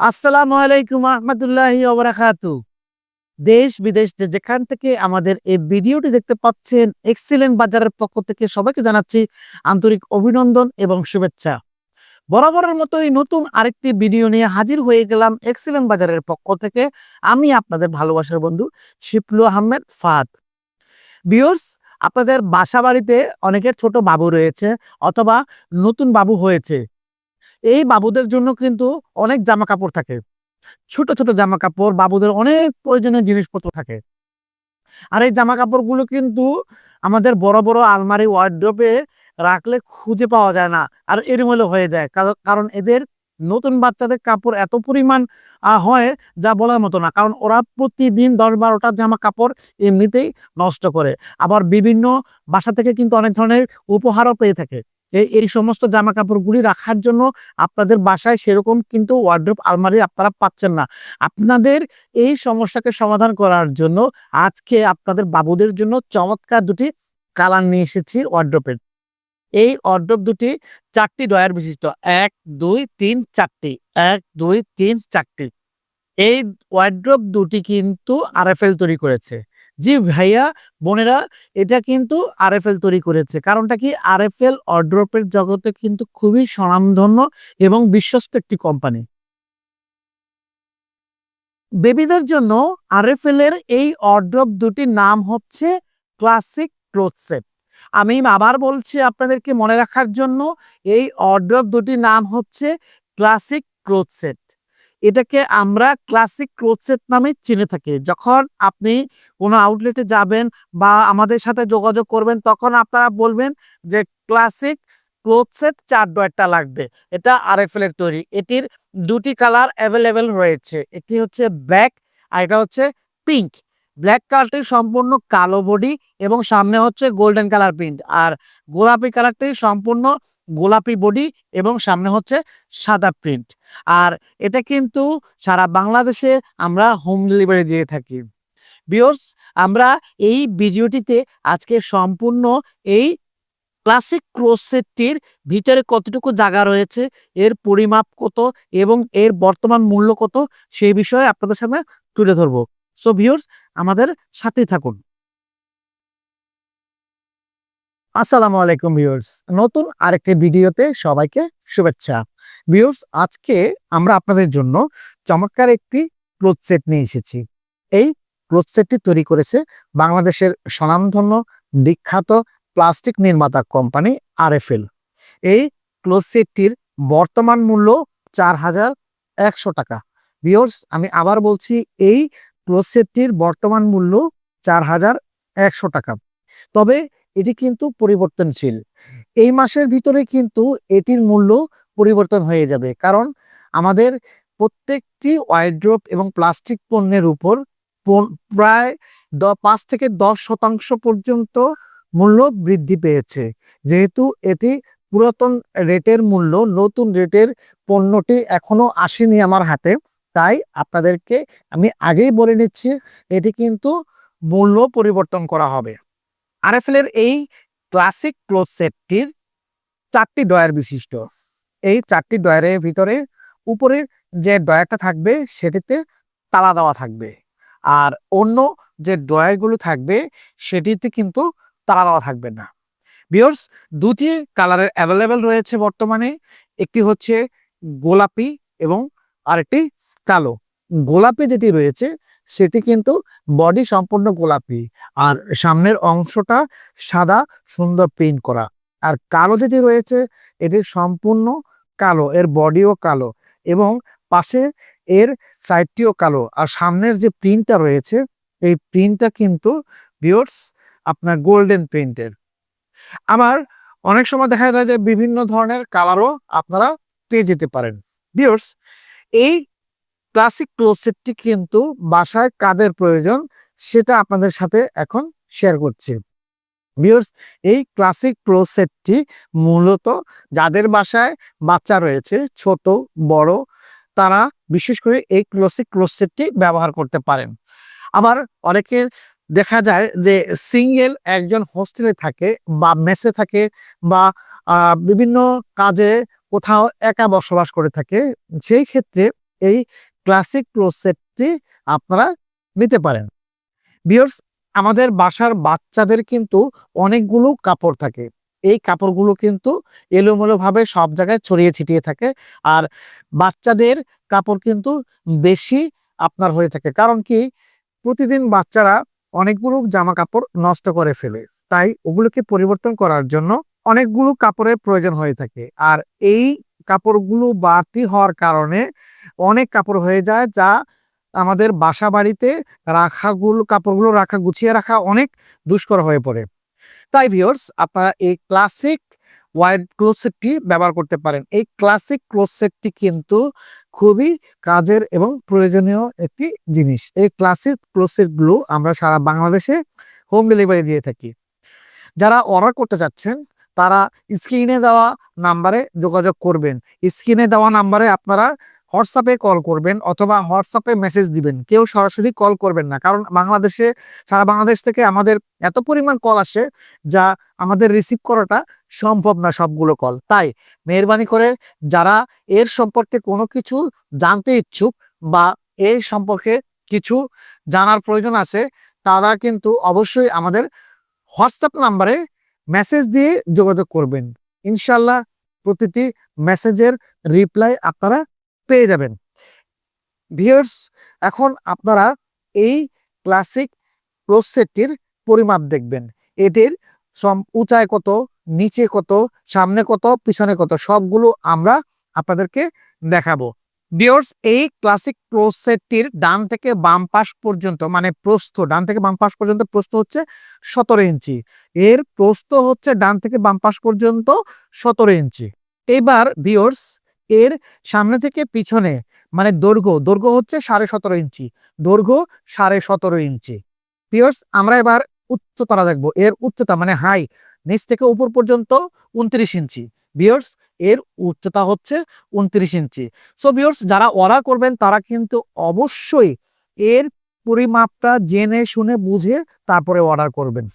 আসসালামু আলাইকুম রহমতুল্লাহি ওবরাকাতু দেশ বিদেশ যে যেখান থেকে আমাদের এই ভিডিওটি দেখতে পাচ্ছেন, এক্সিলেন্ট বাজারের পক্ষ থেকে সবাইকে জানাচ্ছি আন্তরিক অভিনন্দন এবং শুভেচ্ছা। বরাবরের মতোই নতুন আরেকটি ভিডিও নিয়ে হাজির হয়ে গেলাম এক্সিলেন্ট বাজারের পক্ষ থেকে। আমি আপনাদের ভালোবাসার বন্ধু শিপলু আহমেদ ফাদ বিয়র্স আপনাদের বাসা বাড়িতে অনেকের ছোট বাবু রয়েছে অথবা নতুন বাবু হয়েছে। এই বাবুদের জন্য কিন্তু অনেক জামা কাপড় থাকে। ছোট ছোট জামা কাপড় বাবুদের অনেক প্রয়োজনীয় জিনিসপত্র থাকে। আর এই জামা কাপড়গুলো কিন্তু আমাদের বড় বড় আলমারি, ওয়ার্ড্রপে রাখলে খুঁজে পাওয়া যায় না আর এরমলে হয়ে যায়। কারণ- এদের নতুন বাচ্চাদের কাপড় এত পরিমাণ হয় যা বলার মতো না। কারণ ওরা প্রতিদিন দশ বারোটা জামা কাপড় এমনিতেই নষ্ট করে। আবার বিভিন্ন বাসা থেকে কিন্তু অনেক ধরনের উপহারও পেয়ে থাকে। এই সমস্ত জামা কাপড়গুলি রাখার জন্য আপনাদের বাসায় সেরকম কিন্তু ওয়ার্ড্রোপ আলমারি আপনারা পাচ্ছেন না। আপনাদের এই সমস্যাকে সমাধান করার জন্য আজকে আপনাদের বাবুদের জন্য চমৎকার দুটি কালার নিয়ে এসেছি ওয়ার্ড্রোপের এই ওয়ার্ড্রোপ দুটি চারটি ডয়ার বিশিষ্ট। এক, দুই, তিন, চারটি। এক, দুই, তিন, চারটি। এই ওয়ার্ড্রোপ দুটি কিন্তু আরএফএল তৈরি করেছে। জি ভাইয়া, বোনেরা, এটা কিন্তু আরএফএল তৈরি করেছে। কারণটা কি? আরএফএল অর্ড্রপের জগতে কিন্তু খুবই স্বনামধন্য এবং বিশ্বস্ত একটি কোম্পানি বেবিদের জন্য আরএফএল এর এই অর্ড্রপ দুটির নাম হচ্ছে ক্লাসিক ক্লোথ সেট আমি আবার বলছি আপনাদেরকে মনে রাখার জন্য, এই অর্ড্রপ দুটির নাম হচ্ছে ক্লাসিক ক্লোথ সেট এটাকে আমরা ক্লাসিক ক্লোথ সেট নামে চিনে থাকি। যখন আপনি কোনো আউটলেটে যাবেন বা আমাদের সাথে যোগাযোগ করবেন, তখন আপনারা বলবেন যে ক্লাসিক ক্লোথসেট চার ডয়েরটা লাগবে। এটা আর এফ এর তৈরি। এটির দুটি কালার অ্যাভেলেবেল রয়েছে। একটি হচ্ছে ব্ল্যাক আর এটা হচ্ছে পিঙ্ক ব্ল্যাক কালারটি সম্পূর্ণ কালো বডি এবং সামনে হচ্ছে গোল্ডেন কালার প্রিন্ট আর গোলাপি কালারটি সম্পূর্ণ গোলাপি বডি এবং সামনে হচ্ছে সাদা প্রিন্ট আর এটা কিন্তু সারা বাংলাদেশে আমরা হোম ডেলিভারি দিয়ে থাকি। বিয়র্স আমরা এই ভিডিওটিতে আজকে সম্পূর্ণ এই ক্লাসিক ক্রোস সেটটির ভিতরে কতটুকু জায়গা রয়েছে, এর পরিমাপ কত এবং এর বর্তমান মূল্য কত সেই বিষয়ে আপনাদের সামনে তুলে ধরবো। সো ভিউর্স আমাদের সাথেই থাকুন। আসসালামু আলাইকুম ভিউয়ার্স নতুন আরেকটি ভিডিওতে সবাইকে শুভেচ্ছা। ভিউয়ার্স আজকে আমরা আপনাদের জন্য চমৎকার একটি ক্লোথ সেট নিয়ে এসেছি। এই ক্লোথ সেটটি তৈরি করেছে বাংলাদেশের স্বনামধন্য বিখ্যাত প্লাস্টিক নির্মাতা কোম্পানি আরএফএল এই ক্লোথ সেটটির বর্তমান মূল্য চার হাজার একশো টাকা। ভিউয়ার্স আমি আবার বলছি, এই ক্লোথ সেটটির বর্তমান মূল্য চার হাজার একশো টাকা। তবে এটি কিন্তু পরিবর্তনশীল। এই মাসের ভিতরে কিন্তু এটির মূল্য পরিবর্তন হয়ে যাবে কারণ আমাদের প্রত্যেকটি ওয়াইড্রোপ এবং প্লাস্টিক পণ্যের উপর প্রায় দ পাঁচ থেকে দশ শতাংশ পর্যন্ত মূল্য বৃদ্ধি পেয়েছে। যেহেতু এটি পুরাতন রেটের মূল্য, নতুন রেটের পণ্যটি এখনও আসেনি আমার হাতে। তাই আপনাদেরকে আমি আগেই বলে নিচ্ছি, এটি কিন্তু মূল্য পরিবর্তন করা হবে। আরএফএল এর এই ক্লাসিক ক্লোথ সেটটির চারটি ডয়ার বিশিষ্ট। এই চারটি ডয়ারের ভিতরে উপরের যে ডয়ারটা থাকবে, সেটিতে তালা দেওয়া থাকবে। আর অন্য যে ডয়ারগুলো থাকবে, সেটিতে কিন্তু তালা দেওয়া থাকবে না। বিয়র্স দুটি কালারের অ্যাভেলেবেল রয়েছে বর্তমানে। একটি হচ্ছে গোলাপি এবং আরেকটি কালো। গোলাপি যেটি রয়েছে, সেটি কিন্তু বডি সম্পূর্ণ গোলাপি আর সামনের অংশটা সাদা সুন্দর প্রিন্ট করা। আর কালো যেটি রয়েছে, এটি সম্পূর্ণ কালো, এর বডিও কালো এবং পাশে এর সাইডটিও কালো। আর সামনের যে প্রিন্টটা রয়েছে, এই প্রিন্টটা কিন্তু বিয়র্স আপনার গোল্ডেন প্রিন্টের। আবার অনেক সময় দেখা যায় যে বিভিন্ন ধরনের কালারও আপনারা পেয়ে যেতে পারেন। বিয়র্স এই ক্লাসিক ক্লোসেটটি কিন্তু বাসায় কাদের প্রয়োজন সেটা আপনাদের সাথে এখন শেয়ার করছি। ভিউয়ার্স এই ক্লাসিক ক্লোজ সেটটি মূলত যাদের বাসায় বাচ্চা রয়েছে, ছোট, বড়, তারা বিশেষ করে এই ক্লাসিক ক্লোজ সেটটি ব্যবহার করতে পারেন। আবার অনেকের দেখা যায় যে সিঙ্গেল একজন হোস্টেলে থাকে বা মেসে থাকে বা বিভিন্ন কাজে কোথাও একা বসবাস করে থাকে সেই ক্ষেত্রে এই ক্লাসিক ক্লোজ সেটটি আপনারা নিতে পারেন। বিয়ার্স আমাদের বাসার বাচ্চাদের কিন্তু অনেকগুলো কাপড় থাকে। এই কাপড়গুলো কিন্তু এলোমেলোভাবে সব জায়গায় ছড়িয়ে ছিটিয়ে থাকে আর বাচ্চাদের কাপড় কিন্তু বেশি আপনার হয়ে থাকে। কারণ কি? প্রতিদিন বাচ্চারা অনেকগুলো জামা কাপড় নষ্ট করে ফেলে। তাই ওগুলোকে পরিবর্তন করার জন্য অনেকগুলো কাপড়ের প্রয়োজন হয়ে থাকে। আর এই কাপড়গুলো বাড়তি হওয়ার কারণে অনেক কাপড় হয়ে যায় যা আমাদের বাসা বাড়িতে রাখাগুলো, কাপড়গুলো রাখা, গুছিয়ে রাখা অনেক দুষ্কর হয়ে পড়ে। তাই ভিওর্স আপনারা এই ক্লাসিক ওয়াইড ক্লোজ সেটটি ব্যবহার করতে পারেন। এই ক্লাসিক ক্লোজ সেটটি কিন্তু খুবই কাজের এবং প্রয়োজনীয় একটি জিনিস। এই ক্লাসিক ক্লোজ সেটগুলো আমরা সারা বাংলাদেশে হোম ডেলিভারি দিয়ে থাকি। যারা অর্ডার করতে চাচ্ছেন তারা স্ক্রিনে দেওয়া নাম্বারে যোগাযোগ করবেন। স্ক্রিনে দেওয়া নাম্বারে আপনারা হোয়াটসঅ্যাপে কল করবেন অথবা হোয়াটসঅ্যাপে মেসেজ দিবেন। কেউ সরাসরি কল করবেন না। কারণ বাংলাদেশে, সারা বাংলাদেশ থেকে আমাদের এত পরিমাণ কল আসে যা আমাদের রিসিভ করাটা সম্ভব না সবগুলো কল। তাই মেহরবানি করে যারা এর সম্পর্কে কোনো কিছু জানতে ইচ্ছুক বা এই সম্পর্কে কিছু জানার প্রয়োজন আছে, তারা কিন্তু অবশ্যই আমাদের হোয়াটসঅ্যাপ নাম্বারে মেসেজ দিয়ে যোগাযোগ করবেন। ইনশাল্লাহ প্রতিটি মেসেজের রিপ্লাই আপনারা পেয়ে যাবেন। ভিউয়ার্স এখন আপনারা এই ক্লাসিক ক্লোজ সেটটির পরিমাপ দেখবেন। এটির উঁচায় কত, নিচে কত, সামনে কত, পিছনে কত, সবগুলো আমরা আপনাদেরকে দেখাবো। ভিউয়ার্স এই ক্লাসিক ক্লোজ সেটটির ডান থেকে বাম পাশ পর্যন্ত মানে প্রস্থ, ডান থেকে বাম পাশ পর্যন্ত প্রস্থ হচ্ছে সতেরো ইঞ্চি। এর প্রস্থ হচ্ছে ডান থেকে বাম পাশ পর্যন্ত সতেরো ইঞ্চি। এবার বিয়র্স, এর সামনে থেকে পিছনে মানে দৈর্ঘ্য দৈর্ঘ্য হচ্ছে সাড়ে সতেরো ইঞ্চি, দৈর্ঘ্য সাড়ে সতেরো ইঞ্চি। পিয়ার্স আমরা এবার উচ্চতা দেখব। এর উচ্চতা মানে হাই, নিচ থেকে উপর পর্যন্ত উনত্রিশ ইঞ্চি। বিয়ার্স এর উচ্চতা হচ্ছে উনত্রিশ ইঞ্চি। সো বিয়ার্স যারা অর্ডার করবেন, তারা কিন্তু অবশ্যই এর পরিমাপটা জেনে, শুনে, বুঝে তারপরে অর্ডার করবেন।